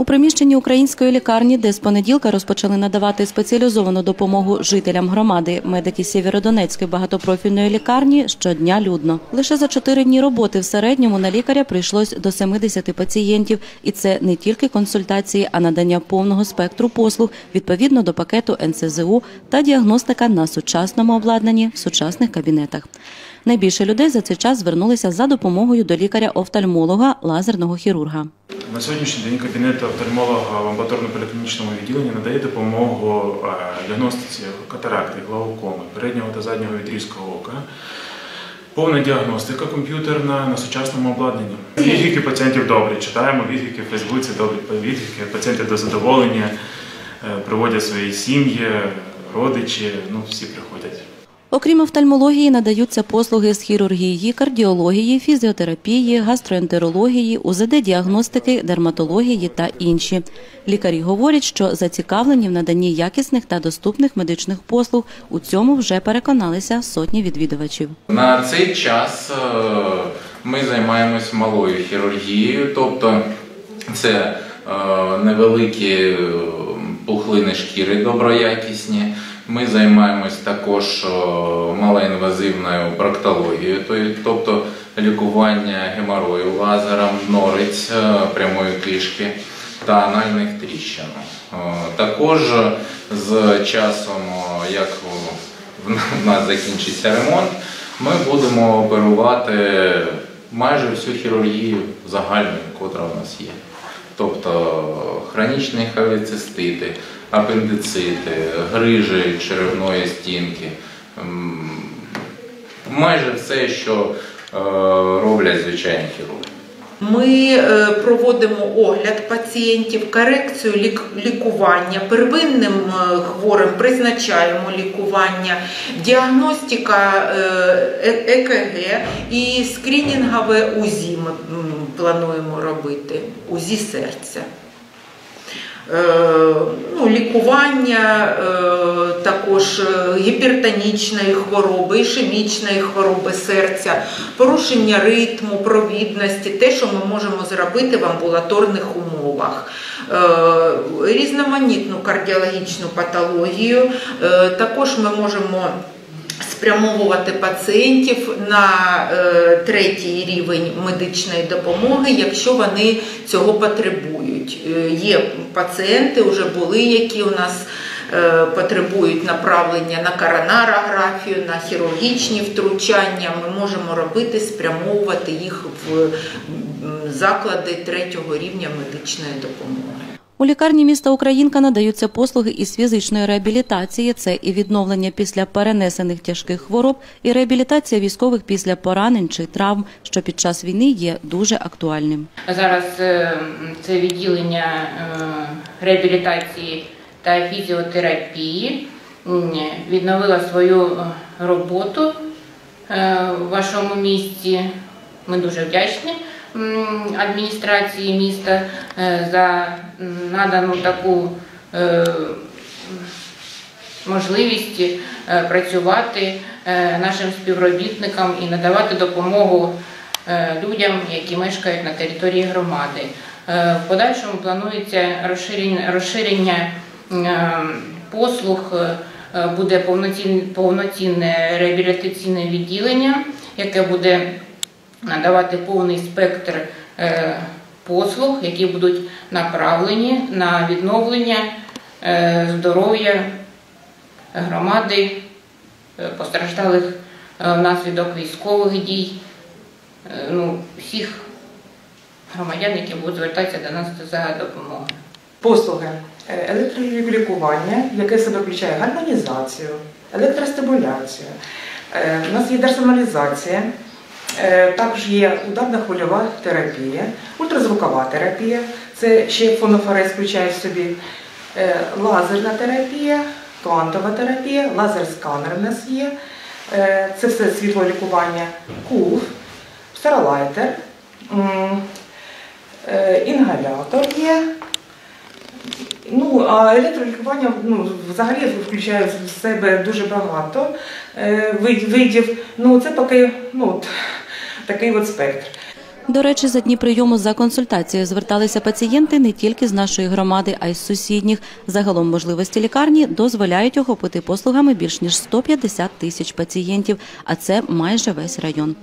У приміщенні української лікарні, де з понеділка розпочали надавати спеціалізовану допомогу жителям громади, медики Сєвєродонецької багатопрофільної лікарні щодня людно. Лише за чотири дні роботи в середньому на лікаря прийшлось до 70 пацієнтів, і це не тільки консультації, а надання повного спектру послуг відповідно до пакету НСЗУ та діагностика на сучасному обладнанні в сучасних кабінетах. Найбільше людей за цей час звернулися за допомогою до лікаря-офтальмолога, лазерного хірурга. На сьогоднішній день кабінет офтальмолога в амбулаторно-поліклінічному відділенні надає допомогу е, діагностиці катаракти, глаукоми, переднього та заднього відрізкого ока. Повна діагностика комп'ютерна на сучасному обладнанні. Відгуки пацієнтів добрі. Читаємо відгуки в Фейсбуці, добрі відгуки. Пацієнти до задоволення, е, приводять свої сім'ї, родичі, ну всі приходять. Окрім офтальмології, надаються послуги з хірургії, кардіології, фізіотерапії, гастроентерології, УЗД-діагностики, дерматології та інші. Лікарі говорять, що зацікавлені в наданні якісних та доступних медичних послуг. У цьому вже переконалися сотні відвідувачів. На цей час е, ми займаємось малою хірургією, тобто це е, невеликі е, пухлини шкіри доброякісні. Ми займаємось також малоінвазивною проктологією, тобто лікування геморою лазером, норець прямої кишки та анальних тріщин. Також з часом, як в нас закінчиться ремонт, ми будемо оперувати майже всю хірургію загальну, котра у нас є. Тобто хронічні холецистити, апендицити, грижі черевної стінки. Майже все, що роблять звичайні хірурги. Ми проводимо огляд пацієнтів, корекцію лікування, первинним хворим призначаємо лікування, діагностика ЕКГ і скринінгове УЗІ ми плануємо робити, УЗІ серця. Ну, лікування також гіпертонічної хвороби, ішемічної хвороби серця, порушення ритму, провідності, те, що ми можемо зробити в амбулаторних умовах, різноманітну кардіологічну патологію. Також ми можемо спрямовувати пацієнтів на третій рівень медичної допомоги, якщо вони цього потребують. Є пацієнти, вже були, які у нас потребують направлення на коронарографію, на хірургічні втручання. Ми можемо робити, спрямовувати їх в заклади третього рівня медичної допомоги. У лікарні міста Українка надаються послуги із фізичної реабілітації. Це і відновлення після перенесених тяжких хвороб, і реабілітація військових після поранень чи травм, що під час війни є дуже актуальним. Зараз це відділення реабілітації та фізіотерапії відновила свою роботу в вашому місті. Ми дуже вдячні адміністрації міста за надану таку можливість працювати нашим співробітникам і надавати допомогу людям, які мешкають на території громади. В подальшому планується розширення, послуг, буде повноцінне реабілітаційне відділення, яке буде надавати повний спектр послуг, які будуть направлені на відновлення здоров'я громади, постраждалих внаслідок військових дій, ну, всіх громадян, які будуть звертатися до нас за допомогою. Послуги електролікування, яке себе включає гармонізацію, електростимуляцію. У нас є дерсоналізація. Також є ударна хвильова терапія, ультразвукова терапія, це ще фонофорез включає в собі, лазерна терапія, квантова терапія, лазер-сканер у нас є, це все світлолікування, КУФ, стеролайтер, інгалятор є. Ну, а електролікування ну, взагалі включає в себе дуже багато видів. Ну, це поки ну, такий от спектр. До речі, за дні прийому за консультацією зверталися пацієнти не тільки з нашої громади, а й з сусідніх. Загалом можливості лікарні дозволяють охопити послугами більш ніж 150 тисяч пацієнтів, а це майже весь район.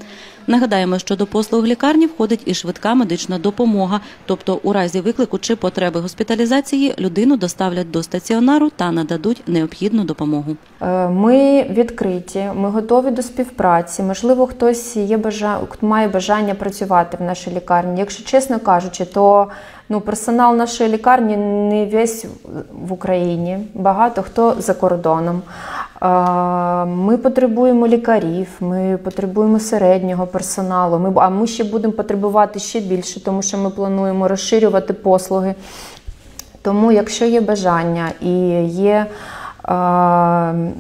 Нагадаємо, що до послуг лікарні входить і швидка медична допомога, тобто у разі виклику чи потреби госпіталізації людину доставлять до стаціонару та нададуть необхідну допомогу. Е, Ми відкриті, ми готові до співпраці. Можливо, хтось є бажа... має бажання працювати в нашій лікарні. Якщо чесно кажучи, то ну, персонал нашої лікарні не весь в Україні, багато хто за кордоном. Ми потребуємо лікарів, ми потребуємо середнього персоналу. Ми, а ми ще будемо потребувати ще більше, тому що ми плануємо розширювати послуги. Тому, якщо є бажання і є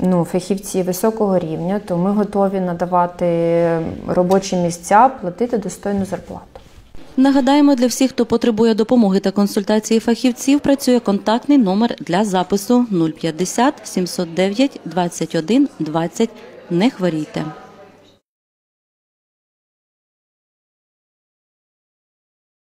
ну, фахівці високого рівня, то ми готові надавати робочі місця, платити достойну зарплату. Нагадаємо, для всіх, хто потребує допомоги та консультації фахівців, працює контактний номер для запису 050 709 21 20. Не хворійте.